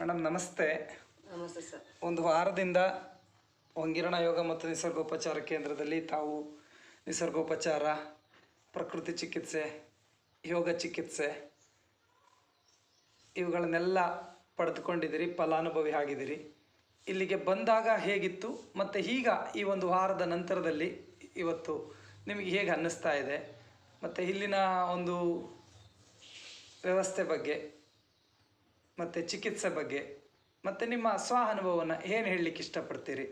Madam ನಮಸ್ತೆ. ನಮಸ್ತೆ sir. ಒಂದು ವಾರದಿಂದ ವಂಗಿರಣ ಯೋಗ ಮತ್ತು ನಿಸರ್ಗೋಪಚಾರ ಕೇಂದ್ರದಲ್ಲಿ ತಾವು ನಿಸರ್ಗೋಪಚಾರ ಪ್ರಕೃತಿ ಚಿಕಿತ್ಸೆ ಯೋಗ ಚಿಕಿತ್ಸೆ ಇವುಗಳನ್ನೆಲ್ಲ ಪಡೆದುಕೊಂಡಿದ್ದೀರಿ ಫಲಾನುಭವಿ ಆಗಿದ್ದೀರಿ. ಇಲ್ಲಿಗೆ ಬಂದಾಗ ಹೇಗಿತ್ತು ಮತ್ತು ಈಗ ಈ ಒಂದು ವಾರದ ನಂತರದಲ್ಲಿ ಇವತ್ತು ನಿಮಗೆ ಹೇಗೆ ಅನ್ನಿಸ್ತಾ ಇದೆ? ಮತ್ತು ಇಲ್ಲಿನ ಒಂದು ವ್ಯವಸ್ಥೆ ಬಗ್ಗೆ ಮತ್ತು ಚಿಕಿತ್ಸೆ ಬಗ್ಗೆ ಮತ್ತು ನಿಮ್ಮ ಸ್ವ ಅನುಭವವನ್ನು ಏನು ಹೇಳಲಿಕ್ಕೆ ಇಷ್ಟಪಡ್ತೀರಿ?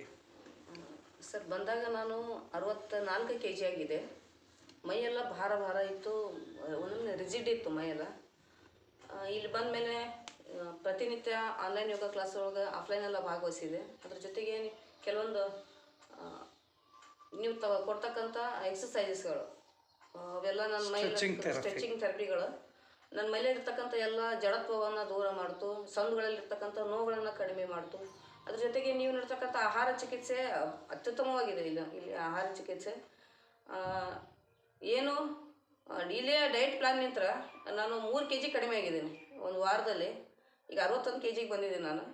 ಸರ್ ಬಂದಾಗ ನಾನು ಅರವತ್ತ ನಾಲ್ಕು ಕೆ ಜಿ ಆಗಿದೆ. ಮೈಯೆಲ್ಲ ಭಾರ ಭಾರ ಇತ್ತು. ಒಂದೊಂದು ರಿಜಿಡ್ ಇತ್ತು ಮೈಯೆಲ್ಲ. ಇಲ್ಲಿ ಇಲ್ಲಿ ಬಂದಮೇಲೆ ಪ್ರತಿನಿತ್ಯ ಆನ್ಲೈನ್ ಯೋಗ ಕ್ಲಾಸ್ ಒಳಗೆ ಆಫ್ಲೈನೆಲ್ಲ ಭಾಗವಹಿಸಿದೆ. ಅದ್ರ ಜೊತೆಗೆ ಕೆಲವೊಂದು ನೀವು ತ ಕೊಡ್ತಕ್ಕಂಥ ಎಕ್ಸಸೈಸಸ್ಗಳು ಅವೆಲ್ಲ ನನ್ನ ಮೈ ಸ್ಟ್ರೆಚಿಂಗ್ ಥೆರಪಿಗಳು ನನ್ನ ಮೇಲೆ ಇರ್ತಕ್ಕಂಥ ಎಲ್ಲ ಜಡತ್ವವನ್ನು ದೂರ ಮಾಡ್ತು, ಸಂದುಗಳಲ್ಲಿರ್ತಕ್ಕಂಥ ನೋವುಗಳನ್ನು ಕಡಿಮೆ ಮಾಡ್ತು. ಅದ್ರ ಜೊತೆಗೆ ನೀವು ನೀಡ್ತಕ್ಕಂಥ ಆಹಾರ ಚಿಕಿತ್ಸೆ ಅತ್ಯುತ್ತಮವಾಗಿದೆ ಇಲ್ಲಿ ಇಲ್ಲಿ ಆಹಾರ ಚಿಕಿತ್ಸೆ. ಏನು ಇಲ್ಲೇ ಡಯಟ್ ಪ್ಲಾನ್ ನಿಂತರ ನಾನು ಮೂರು ಕೆ ಜಿ ಕಡಿಮೆ ಆಗಿದ್ದೀನಿ ಒಂದು ವಾರದಲ್ಲಿ. ಈಗ ಅರವತ್ತೊಂದು ಕೆ ಜಿಗೆ ಬಂದಿದ್ದೀನಿ ನಾನು.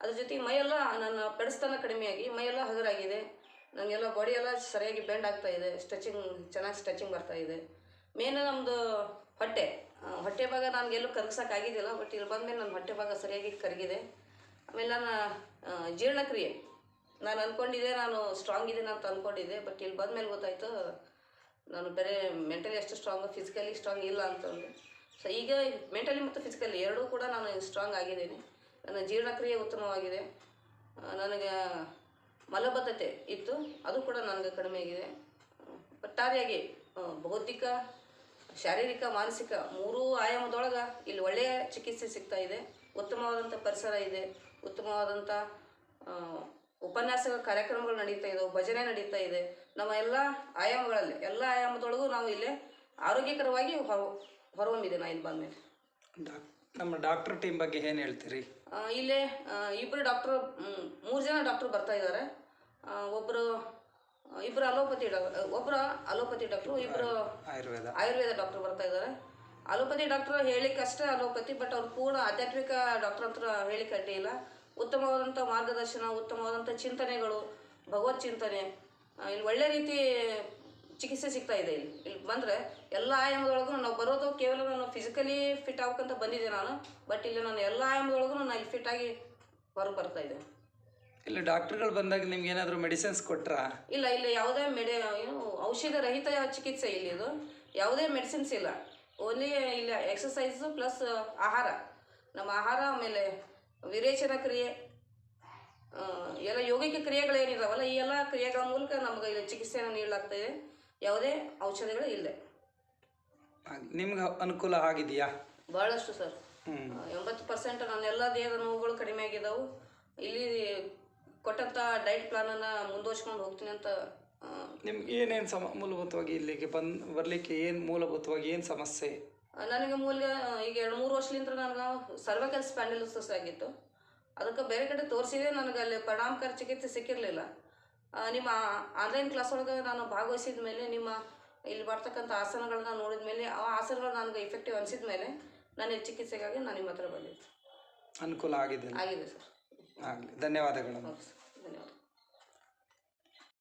ಅದ್ರ ಜೊತೆಗೆ ಮೈಯೆಲ್ಲ ನನ್ನ ಪೆಡಸ್ತನ ಕಡಿಮೆಯಾಗಿ ಮೈಯೆಲ್ಲ ಹಗರಾಗಿದೆ. ನನಗೆಲ್ಲ ಬಾಡಿ ಎಲ್ಲ ಸರಿಯಾಗಿ ಬೆಂಡ್ ಆಗ್ತಾ ಇದೆ ಸ್ಟ್ರೆಚಿಂಗ್ ಚೆನ್ನಾಗಿ ಸ್ಟ್ರೆಚಿಂಗ್ ಬರ್ತಾ ಇದೆ. ಮೇನ್ ನಮ್ಮದು ಹೊಟ್ಟೆ. ಹೊಟ್ಟೆ ಭಾಗ ನನಗೆಲ್ಲೂ ಕರಗಿಸೋಕ್ಕಾಗಿದ್ದಿಲ್ಲ ಬಟ್ ಇಲ್ಲಿ ಬಂದಮೇಲೆ ನನ್ನ ಹೊಟ್ಟೆ ಭಾಗ ಸರಿಯಾಗಿ ಕರಗಿದೆ. ಆಮೇಲೆ ನಾನು ಜೀರ್ಣಕ್ರಿಯೆ. ನಾನು ಅಂದ್ಕೊಂಡಿದ್ದೆ ನಾನು ಸ್ಟ್ರಾಂಗ್ ಇದ್ದೀನಿ ಅಂತ ಅಂದ್ಕೊಂಡಿದ್ದೆ ಬಟ್ ಇಲ್ಲಿ ಬಂದಮೇಲೆ ಗೊತ್ತಾಯಿತು ನಾನು ಬೇರೆ ಮೆಂಟಲಿ ಎಷ್ಟು ಸ್ಟ್ರಾಂಗ್ ಫಿಸಿಕಲಿ ಸ್ಟ್ರಾಂಗ್ ಇಲ್ಲ ಅಂತಂದು ಸೊ ಈಗ ಮೆಂಟಲಿ ಮತ್ತು ಫಿಸಿಕಲಿ ಎರಡೂ ಕೂಡ ನಾನು ಸ್ಟ್ರಾಂಗ್ ಆಗಿದ್ದೀನಿ. ನನ್ನ ಜೀರ್ಣಕ್ರಿಯೆ ಉತ್ತಮವಾಗಿದೆ. ನನಗೆ ಮಲಬದ್ಧತೆ ಇತ್ತು ಅದು ಕೂಡ ನನಗೆ ಕಡಿಮೆ ಆಗಿದೆ. ಆ, ಒಟ್ಟಾರೆಯಾಗಿ ಭೌತಿಕ ಶಾರೀರಿಕ ಮಾನಸಿಕ ಮೂರೂ ಆಯಾಮದೊಳಗೆ ಇಲ್ಲಿ ಒಳ್ಳೆಯ ಚಿಕಿತ್ಸೆ ಸಿಗ್ತಾ ಇದೆ. ಉತ್ತಮವಾದಂಥ ಪರಿಸರ ಇದೆ. ಉತ್ತಮವಾದಂಥ ಉಪನ್ಯಾಸಗಳ ಉಪನ್ಯಾಸ ಕಾರ್ಯಕ್ರಮಗಳು ನಡೀತಾ ಇದ್ದವು ಭಜನೆ ನಡೀತಾ ಇದೆ. ನಮ್ಮ ಎಲ್ಲ ಆಯಾಮಗಳಲ್ಲಿ ಎಲ್ಲ ಆಯಾಮದೊಳಗೂ ನಾವು ಇಲ್ಲಿ ಆರೋಗ್ಯಕರವಾಗಿ ಹೊರ ಹೊರಹೊಮ್ಮಿದೆ ನಾ ಇಲ್ಲಿ ಬಂದಮೇಲೆ. ನಮ್ಮ ಡಾಕ್ಟರ್ ಟೀಮ್ ಬಗ್ಗೆ ಏನು ಹೇಳ್ತೀರಿ? ಇಲ್ಲೇ ಇಬ್ಬರು ಡಾಕ್ಟ್ರು ಮೂರು ಜನ ಡಾಕ್ಟ್ರು ಬರ್ತಾ ಇದ್ದಾರೆ. ಒಬ್ಬರು ಇಬ್ಬರು ಅಲೋಪತಿ ಡಾಕ್ಟರ್ ಒಬ್ಬರು ಅಲೋಪತಿ ಡಾಕ್ಟ್ರು ಇಬ್ಬರು ಆಯುರ್ವೇದ. ಆಯುರ್ವೇದ ಡಾಕ್ಟರ್ ಬರ್ತಾ ಇದ್ದಾರೆ ಅಲೋಪತಿ ಡಾಕ್ಟರ್ ಹೇಳಿಕಷ್ಟೇ ಅಲೋಪತಿ ಬಟ್ ಅವ್ರು ಪೂರ್ಣ ಆಧ್ಯಾತ್ಮಿಕ ಡಾಕ್ಟರ್ ಅಂತ ಹೇಳಿಕ್ಕೆ ಅಡ್ಡಿ ಉತ್ತಮವಾದಂಥ ಮಾರ್ಗದರ್ಶನ ಉತ್ತಮವಾದಂಥ ಚಿಂತನೆಗಳು ಭಗವತ್ ಚಿಂತನೆ ಇಲ್ಲಿ ಒಳ್ಳೆ ರೀತಿ ಚಿಕಿತ್ಸೆ ಸಿಗ್ತಾ ಇದೆ ಇಲ್ಲಿ. ಇಲ್ಲಿ ಬಂದರೆ ಎಲ್ಲ ಆಯಾಮದೊಳಗೂ ನಾವು ಬರೋದು ಕೇವಲ ನಾನು ಫಿಸಿಕಲಿ ಫಿಟ್ ಆಗ್ಬೇಕಂತ ಬಂದಿದ್ದೆ ನಾನು ಬಟ್ ಇಲ್ಲಿ ನಾನು ಎಲ್ಲ ಆಯಾಮದೊಳಗೂ ನಾನು ಇಲ್ಲಿ ಫಿಟ್ ಆಗಿ ಹೊರಗೆ ಬರ್ತಾ ಇದ್ದೆ ಇಲ್ಲಿ ಡಾಕ್ಟರ್ಗಳು ಬಂದಾಗ ನಿಮ್ಗೆ ಏನಾದರೂ ಮೆಡಿಸಿನ್ಸ್ ಕೊಟ್ರಾ? ಇಲ್ಲ ಇಲ್ಲಿ ಯಾವುದೇ ಮೆಡಿ ಏನು ಔಷಧ ರಹಿತ ಚಿಕಿತ್ಸೆ ಇಲ್ಲಿ ಇದು ಯಾವುದೇ ಮೆಡಿಸಿನ್ಸ್ ಇಲ್ಲ. ಓನ್ಲಿ ಇಲ್ಲ ಎಕ್ಸಸೈಸು ಪ್ಲಸ್ ಆಹಾರ. ನಮ್ಮ ಆಹಾರ ಆಮೇಲೆ ವಿರೇಚನ ಕ್ರಿಯೆ ಎಲ್ಲ ಯೋಗಿಕ ಕ್ರಿಯೆಗಳೇನಿದಾವಲ್ಲ ಈ ಎಲ್ಲ ಕ್ರಿಯೆಗಳ ಮೂಲಕ ನಮಗೆ ಇಲ್ಲಿ ಚಿಕಿತ್ಸೆಯನ್ನು ನೀಡಲಾಗ್ತಾ ಇದೆ. ಯಾವುದೇ ಔಷಧಿಗಳು ಇಲ್ಲ. ನಿಮ್ಗೆ ಅನುಕೂಲ ಆಗಿದೆಯಾ? ಭಾಳಷ್ಟು ಸರ್. ಎಂಬತ್ತು ಪರ್ಸೆಂಟ್ ನನ್ನ ಎಲ್ಲ ದೇಹದ ನೋವುಗಳು ಕಡಿಮೆ ಆಗಿದ್ದಾವೆ ಇಲ್ಲಿ ಕೊಟ್ಟಂಥ ಡೈಟ್ ಪ್ಲಾನನ್ನು ಮುಂದುವರ್ಸ್ಕೊಂಡು ಹೋಗ್ತೀನಿ ಅಂತ ನಿಮ್ಗೆ ಏನೇನು ಸಮ ಮೂಲಭೂತವಾಗಿ ಇಲ್ಲಿಗೆ ಬಂದ್ ಬರಲಿಕ್ಕೆ ಏನು ಮೂಲಭೂತವಾಗಿ ಏನು ಸಮಸ್ಯೆ? ನನಗೆ ಮೂಲ ಈಗ ಎರಡು ಮೂರು ವರ್ಷಲಿಂದ ನನಗೆ ಸರ್ವೈಕಲ್ ಸ್ಪ್ಯಾಂಡಲಿಸಸ್ ಆಗಿತ್ತು. ಅದಕ್ಕೆ ಬೇರೆ ಕಡೆ ತೋರಿಸಿದೆ ನನಗೆ ಅಲ್ಲಿ ಪರಿಣಾಮಕಾರಿ ಚಿಕಿತ್ಸೆ ಸಿಕ್ಕಿರಲಿಲ್ಲ. ನಿಮ್ಮ ಆನ್ಲೈನ್ ಕ್ಲಾಸ್ ಒಳಗೆ ನಾನು ಭಾಗವಹಿಸಿದ ಮೇಲೆ ನಿಮ್ಮ ಇಲ್ಲಿ ಬರ್ತಕ್ಕಂಥ ಆಸನಗಳನ್ನ ನೋಡಿದ ಮೇಲೆ ಆ ಆಸನಗಳು ನನಗೆ ಇಫೆಕ್ಟಿವ್ ಅನಿಸಿದ ಮೇಲೆ ನಾನು ಚಿಕಿತ್ಸೆಗಾಗಿ ನಾನು ನಿಮ್ಮ ಹತ್ರ ಬಂದಿದ್ದೆ. ಅನುಕೂಲ ಆಗಿದೆ ಆಗಿದೆ ಸರ್. ಆಗಲಿ. ಧನ್ಯವಾದಗಳು. ಧನ್ಯವಾದ